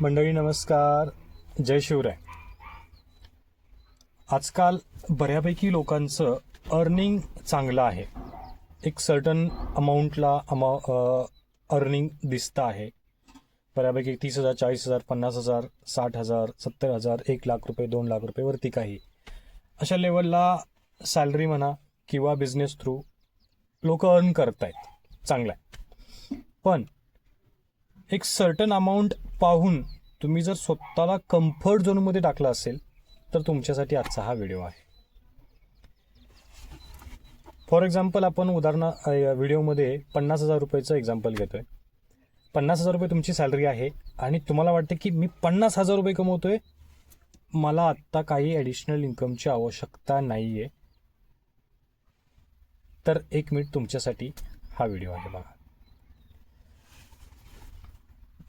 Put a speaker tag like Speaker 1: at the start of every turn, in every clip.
Speaker 1: मंडळी नमस्कार. जय शिवराय. आजकाल बऱ्यापैकी लोकांचं अर्निंग चांगलं आहे. एक सर्टन अमाऊंटला अमा अर्निंग दिसतं आहे. बऱ्यापैकी तीस हजार चाळीस हजार पन्नास हजार साठ हजार सत्तर हजार एक लाख रुपये दोन लाख रुपये वरती काही. अशा लेवलला सॅलरी म्हणा किंवा बिझनेस थ्रू लोक अर्न करत आहेत चांगलं आहे पण एक सर्टन अमाऊंट पाहून तुम्ही जर स्वतःला कम्फर्ट झोनमध्ये टाकलं असेल तर तुमच्यासाठी आजचा हा व्हिडिओ आहे. फॉर एक्झाम्पल आपण उदाहरण व्हिडिओमध्ये पन्नास हजार रुपयाचं एक्झाम्पल घेतोय. पन्नास हजार रुपये तुमची सॅलरी आहे आणि तुम्हाला वाटते की मी पन्नास हजार रुपये कमवतोय. मला आत्ता काही ॲडिशनल इन्कमची आवश्यकता नाही आहे तर एक मिनिट तुमच्यासाठी हा व्हिडिओ आहे बघा.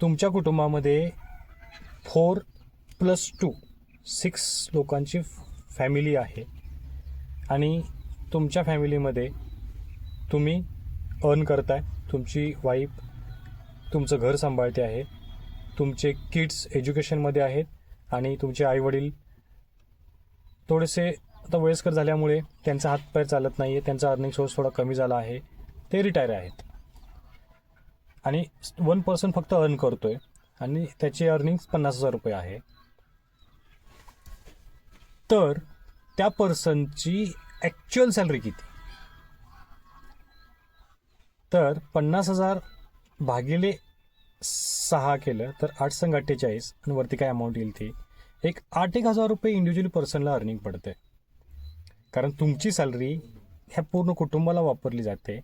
Speaker 1: तुमच्या कुटुंबामध्ये फोर प्लस टू सिक्स लोकांची फॅमिली आहे. आणि तुमच्या फॅमिलीमध्ये तुम्ही अर्न करताय तुमची वाईफ तुमचं घर सांभाळते आहे तुमचे किड्स एज्युकेशनमध्ये आहेत आणि तुमचे आईवडील थोडेसे आता वयस्कर झाल्यामुळे त्यांचा हातपाय चालत नाही आहे त्यांचा अर्निंग सोर्स थोडा कमी झाला आहे ते रिटायर आहेत. आणि वन पर्सन फक्त अर्न करतोय. आणि त्याची अर्निंग पन्नास हजार रुपये आहे. तर त्या पर्सनची ॲक्च्युअल सॅलरी किती? तर पन्नास हजार भागिले सहा केलं तर आठ संघ अठ्ठेचाळीस आणि वरती काय अमाऊंट येईल ती? एक आठ एक हजार रुपये इंडिव्हिज्युअल पर्सनला अर्निंग पडते कारण तुमची सॅलरी ह्या पूर्ण कुटुंबाला वापरली जाते.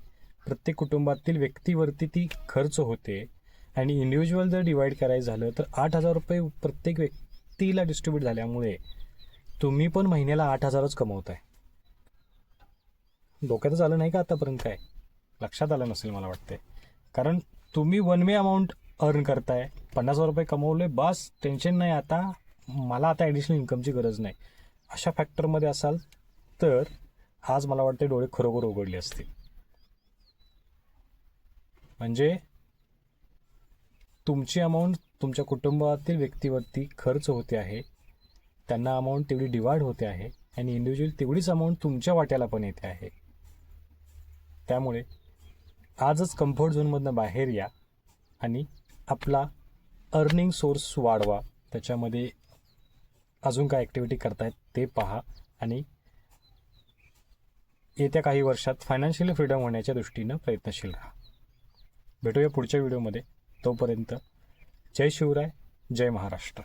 Speaker 1: प्रत्येक कुटुंबातील व्यक्तीवरती ती खर्च होते. आणि इंडिव्हिज्युअल जर डिवाईड करायचं झालं तर आठ हजार रुपये प्रत्येक व्यक्तीला डिस्ट्रीब्यूट झाल्यामुळे तुम्ही पण महिन्याला आठ हजारच कमवताय. डोक्यातच आलं नाही का आतापर्यंत काय? लक्षात आलं नसेल मला वाटते कारण तुम्ही वन वे अमाऊंट अर्न करताय. पन्नास हजार रुपये कमवले बस टेन्शन नाही आता. मला आता ॲडिशनल इन्कमची गरज नाही. अशा फॅक्टरमध्ये असाल तर आज मला वाटते डोळे खरोखर उघडले असतील. म्हणजे तुमची अमाऊंट तुमच्या कुटुंबातील व्यक्तीवरती खर्च होते आहे त्यांना अमाऊंट तेवढी डिवाइड होते आहे आणि इंडिव्हिज्युअल तेवढीच अमाऊंट तुमच्या वाट्याला पण येते आहे. त्यामुळे आजच कम्फर्ट झोनमधनं बाहेर या आणि आपला अर्निंग सोर्स वाढवा. त्याच्यामध्ये अजून काय ॲक्टिव्हिटी करतायत ते पहा आणि येत्या काही वर्षात फायनान्शियल फ्रीडम होण्याच्या दृष्टीनं प्रयत्नशील राहा. भेटूया पुढच्या व्हिडिओमध्ये. तोपर्यंत जय शिवराय जय महाराष्ट्र.